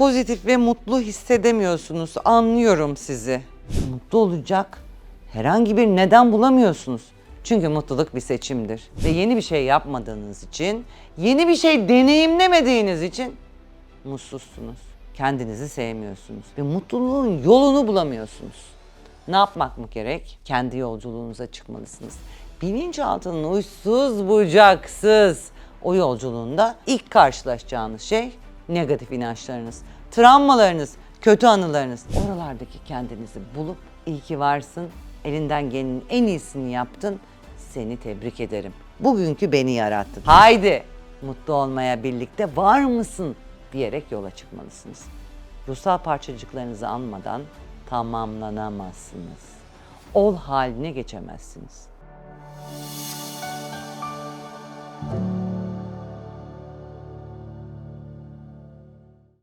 pozitif ve mutlu hissedemiyorsunuz. Anlıyorum sizi. Mutlu olacak herhangi bir neden bulamıyorsunuz. Çünkü mutluluk bir seçimdir. Ve yeni bir şey yapmadığınız için, yeni bir şey deneyimlemediğiniz için mutsuzsunuz. Kendinizi sevmiyorsunuz ve mutluluğun yolunu bulamıyorsunuz. Ne yapmak mı gerek? Kendi yolculuğunuza çıkmalısınız. Bilinçaltının uçsuz bucaksız o yolculuğunda ilk karşılaşacağınız şey negatif inançlarınız, travmalarınız, kötü anılarınız. Oralardaki kendinizi bulup iyi ki varsın, elinden gelenin en iyisini yaptın, seni tebrik ederim. Bugünkü beni yarattın. Haydi mutlu olmaya birlikte var mısın diyerek yola çıkmalısınız. Ruhsal parçacıklarınızı anmadan tamamlanamazsınız. Ol haline geçemezsiniz. Müzik